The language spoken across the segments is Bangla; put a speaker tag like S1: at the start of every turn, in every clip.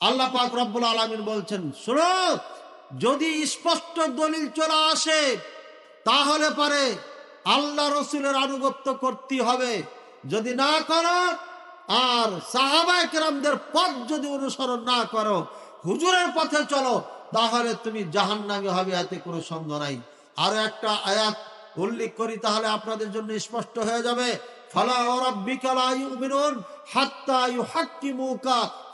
S1: আল্লাহ পাক রব্বুল আলমিন বলছেন, শোনো, যদি স্পষ্ট দলিল চলে আসে, তাহলে পারে আল্লাহ রসুলের আনুগত্য করতে হবে। যদি না করো, আর সাহাবাই কেরামদের পথ যদি অনুসরণ না করো, হুজুরের পথে চলো, তাহলে তুমি জাহান নামে হবে, এতে কোনো সন্দেহ নাই। আরও একটা আয়াত উল্লেখ করি, তাহলে আপনাদের জন্য স্পষ্ট হয়ে যাবে, ফালা রাব্বিকা লা ইউমিনুন হাত্তা ইউহাক্কিমুকা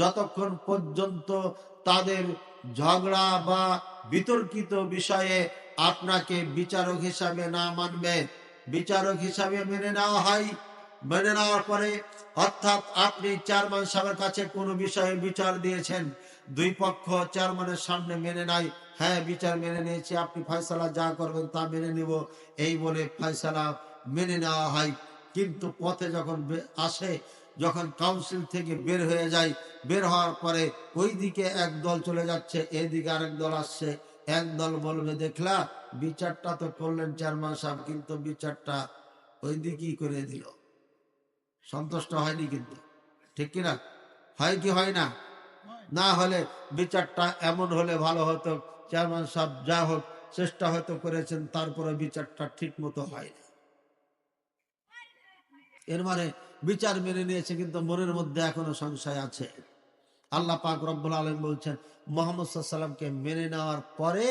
S1: যতক্ষণ পর্যন্ত তাদের ঝগড়া বা বিতর্কিত বিষয়ে আপনাকে বিচারক হিসাবে না মানবে, বিচারক হিসাবে মেনে নেওয়া হয়। মেনে নেওয়ার পরে অর্থাৎ আপনি চেয়ারম্যান সাহেবের কাছে কোনো বিষয়ে বিচার দিয়েছেন, দুই পক্ষ চেয়ারম্যানের সামনে মেনে নাই হ্যাঁ বিচার মেনে নিয়েছি, আপনি ফয়সালা যা করবেন তা মেনে নিব, এই বলে ফয়সালা মেনে নেওয়া হয়। কিন্তু পথে যখন আসে যখন কাউন্সিল থেকে বের হয়ে যায়, বের হওয়ার পরে ওই দিকে এক দল চলে যাচ্ছে, এদিকে আরেক দল আসছে। এক দল বলবে, দেখলা, বিচারটা তো করলেন চেয়ারম্যান সাহেব, কিন্তু বিচারটা ওই দিকেই করে দিল। সন্তুষ্ট হয়নি কিন্তু। ঠিক কিনা হয় কি হয় না? না হলে বিচারটা এমন হলে ভালো হতো। চেয়ারম্যান সাহেব যা হোক, চেষ্টা হয়তো করেছেন, তারপরে বিচারটা ঠিক মতো হয় না এর মানে বিচার মেনে নিয়েছে, কিন্তু মনের মধ্যে এখনও সংশয় আছে। আল্লাহ পাক রব্বুল আলম বলছেন, মোহাম্মদ সাল্লামকে মেনে নেওয়ার পরে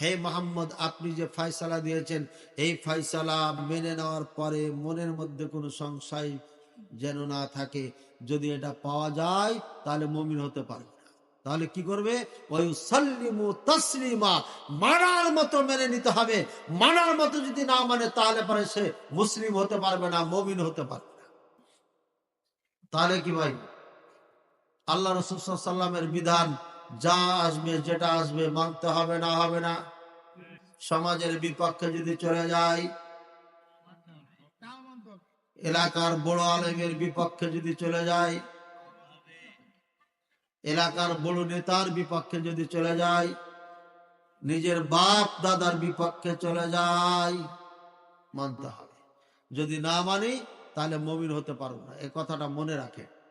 S1: হে মোহাম্মদ, আপনি যে ফয়সালা দিয়েছেন, এই ফয়সালা মেনে নেওয়ার পরে মনের মধ্যে কোনো সংশয় যেন না থাকে। যদি এটা পাওয়া যায়, তাহলে মমিন হতে পারবে। তাহলে কি করবে? তসলিমা, মানার মতো মেনে নিতে হবে। মানার মতো যদি না মানে তাহলে পরে সে মুসলিম হতে পারবে না, মমিন হতে পারবে না। তাহলে কি ভাই? আল্লাহ রসুল সাল্লামের বিধান, যা আসবে, যেটা আসবে, মানতে হবে না হবে না। সমাজের বিপক্ষে যদি চলে যায়, এলাকার বড় আলেমের বিপক্ষে যদি চলে যায় এলাকার বড় নেতার বিপক্ষে যদি চলে যায়, নিজের বাপ দাদার বিপক্ষে চলে যায়, মানতে হবে। যদি না মানি, তাহলে মমিন হতে পারব না। এ কথাটা মনে রাখে।